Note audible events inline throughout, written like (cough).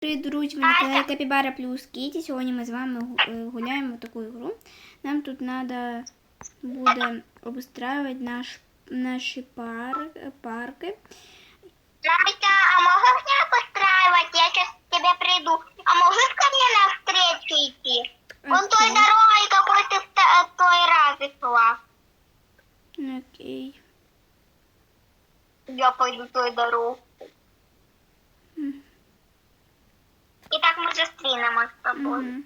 Привіт, друзі, мене Капібара плюс Кіті. Сьогодні ми з вами е, гуляємо в таку ігру. Нам тут треба буде обустраивати наш, наші пар, парки. Мамочка, а можеш мене обустраивати? Я зараз к тебе прийду. А можеш ко мені на встречу йти? Вон okay. той дорогой, якою ти в е, той раз йшла. Окей. Okay. Я пойду той дорогу. Mm. І так ми зустрінемось з тобою. Угу.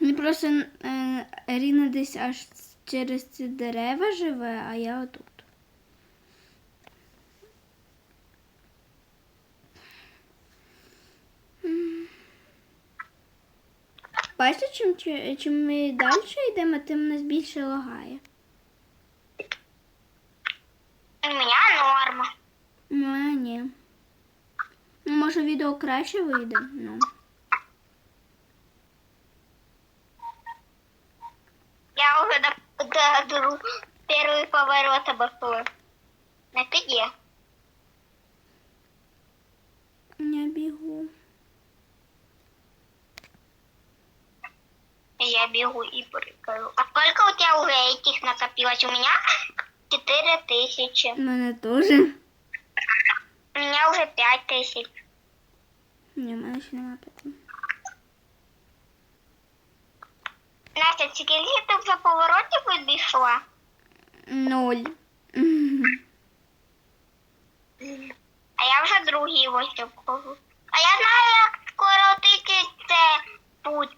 Мені просто е, Ріна десь аж через ці дерева живе, а я отут. М. Бачите, чим, чи- чим ми далі йдемо, тим нас більше лагає. У мене норма. Ну, а ні. Ну, може, відео краще вийде. Ну. до, дру- первый поворот обошла. На піде. Я бігу. Я бегу и прыгаю. А сколько у тебя уже этих накопилось? У меня четыре тысячи. У мене теж. У меня уже пять тысяч. Ні, в мене ще немає такого. Настя, скільки ти вже поворотів обійшла? Ноль. Мгм. А я вже другий ось обхожу. А я знаю, як скоротити це путь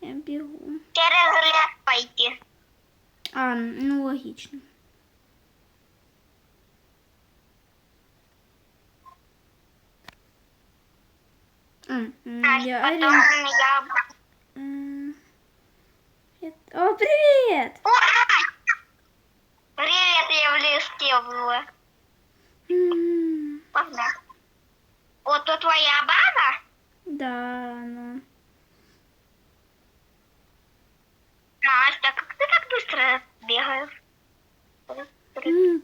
Я бігу. через ліс пойти. А, ну логічно. А, м, Настя, я потім Арина. я... М, я- О, привіт! Ура! Привет, я в лісі була. М, Погнали. От то твоя баба? Да, ну. Настя, как ты так быстро бегаешь? М,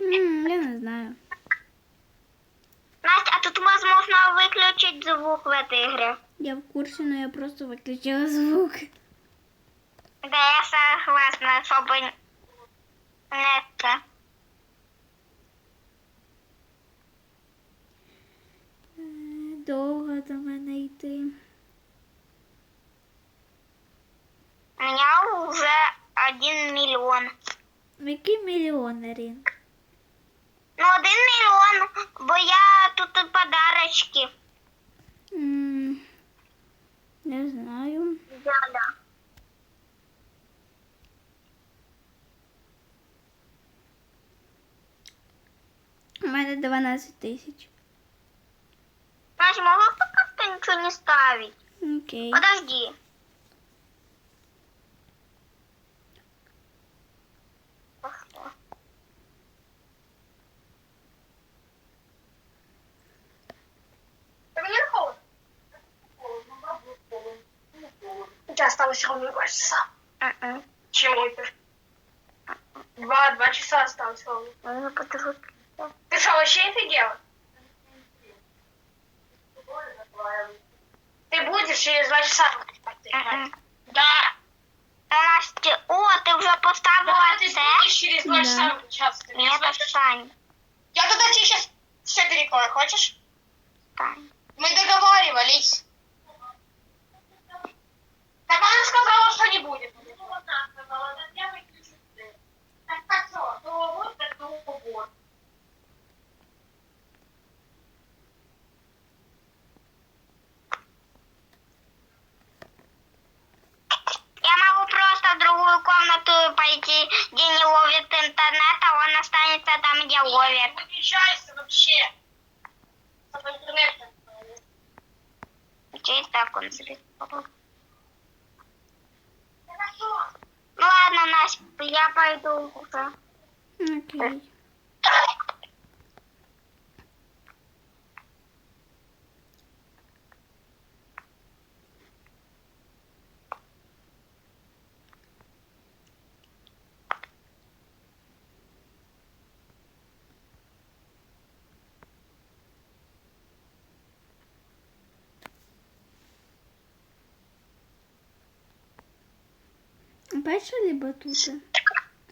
м, Я не знаю. Настя, а тут возможно выключить звук в этой игре? Я в курсі, но я просто виключила звук. Да, я согласна, чтобы не это. Е, Довго до мене йти. У меня уже один миллион. Який мільйон, Арін? Ну, один миллион, бо я тут і подарочки. М, Не знаю. взяла. У 12 тисяч. Настя, могу пока что ничего не ставить? Окей. Подожди. Осталось ровно два часа. Мгм. Чего это? Два, два часа осталось ровно. Ну, потому- Ты что, вообще офигела? Ты будешь через два часа играть? Мгм. Да. Настя, о, ты уже поставила Да, ты будешь через два Да. часа выключаться. Нет? Сань. Я тогда тебе сейчас все перекрою, хочешь? Сань. Мы договаривались. Так она сказала, что не будет. Так, так что, то вот, так то вот. Я могу просто в другую комнату пойти, где не ловит интернет, а он останется там, где Выключайся вообще. Чтобы интернет. Чей так он. Хорошо. Ну ладно, Настя, я пойду уже. Окей. (laughs) Опять что ли батуты?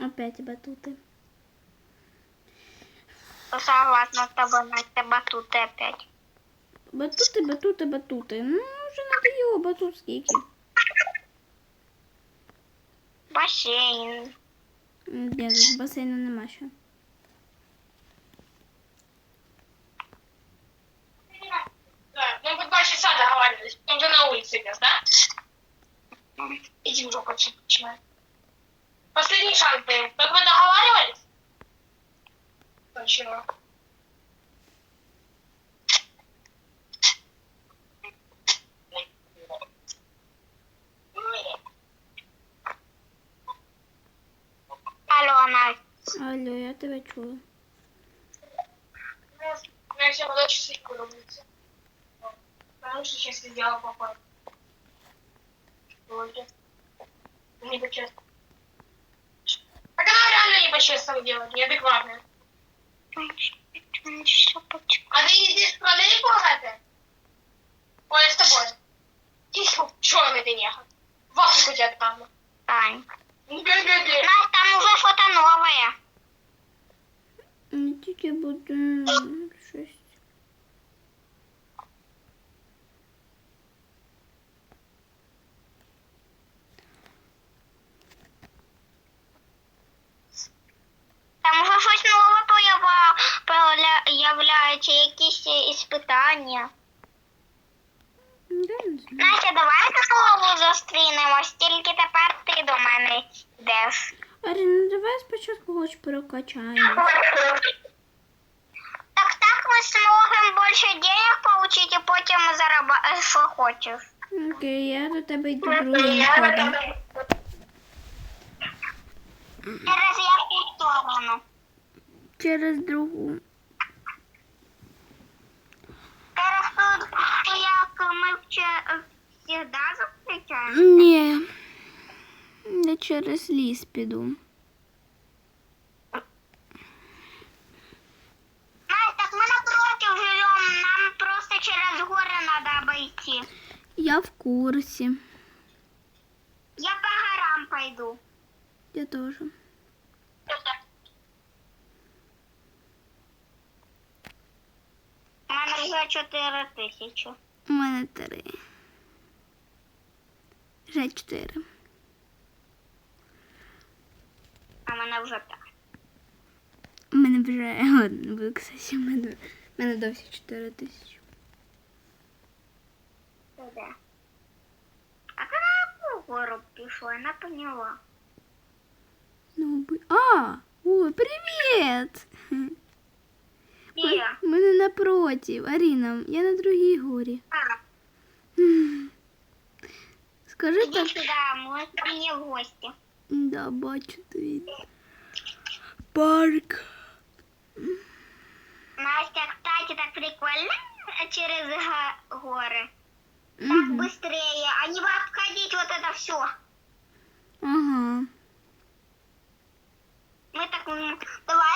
Опять батуты. Согласна с тобой, Настя, батуты опять. Батути, батути, батути. Ну, вже надоїло батут скільки. Бассейн. М, Ні, тут басейну нема ще. Да, мы бы два часа договаривались. Он же на улице идешь, да? Иди в жопу, отсюда, начинай. Последний шанс был. Как вы договаривались? Ничего. Алло, Настя. Алло, я тебе чую. У меня все было часы улице. Потому что сейчас сделала попал. По-честному. Так она реально не по-честному делает, неадекватная. А ты едешь в троллейбус это? Ой, я с тобой. Тихо, черный ты нехал. В Африку тебя там. Тань. Гэ-гэ-гэ. Настя, там уже фото новое. Тільки буде щось. Якісь е, іспитання. Настя, давай знову зустрінемось, тільки тепер ти до мене йдеш. Арі, ну давай спочатку хоч прокачаємо. Так так ми зможемо більше денег получить і потім заробити, що хочеш. Окей, я до тебе йду другим ходом. Через яку сторону? Через другу. Зараз тут як ми завжди зустрічаємося? Ні. Я через ліс піду. Я в курсе. Я по горам пойду. Я тоже. мене вже 4 тисячі. У мене три. Вже чотири. А в мене вже так. У мене вже ладно, буду кстати, у мене, у мене досі чотири тисячі. Туди. А ти на яку гору пішла? Я не поняла. Ну, би... А! Ой, привіт! Де? У мене напротив. Аріна, я на другій горі. А, М. Скажи іди так. сюди, ми ко мені в гості. Да, бачу твій. Парк. Настя, кстати, так прикольно через га- горы. Так Мгм. быстрее, а не обходить вот это все. Ага. Мы так, м, давай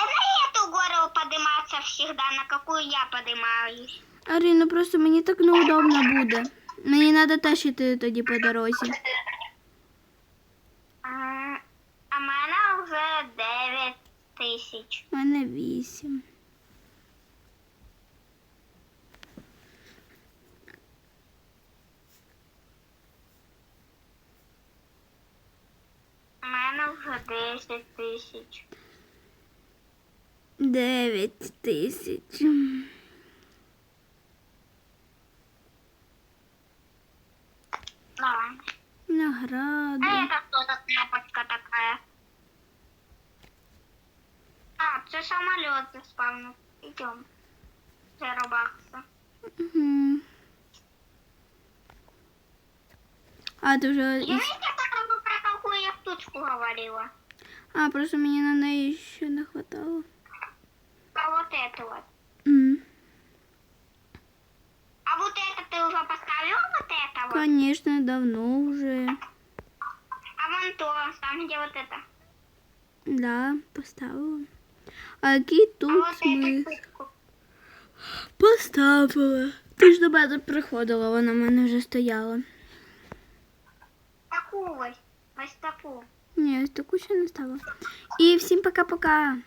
на эту гору подниматься всегда, на какую я поднимаюсь. Аріна, просто мені так неудобно буде. Мені треба теж іти тоді по дорозі. А, а мене вже 9 тисяч. У мене вісім. У мене вже 10 тисяч. Дев'ять тисяч. Давай. Награди. А это что за кнопочка такая? А, це самолет заспавнив. Идем. Це робакса. Угу. А, ти вже. Я із- не знаю, про какую я штучку говорила. А, просто мені на неї ще не хватало. Про вот эту вот. М. А вот это ты уже поставил вот это вот? Конечно, давно вже. А вон то, там где вот это. Да, поставила. А який А тут вот эту смисл? штучку. Поставила. Ти ж до мене приходила, вона в мене вже стояла. Какую? Ось таку. Ні, ось таку ще не ставила. І всім пока-пока.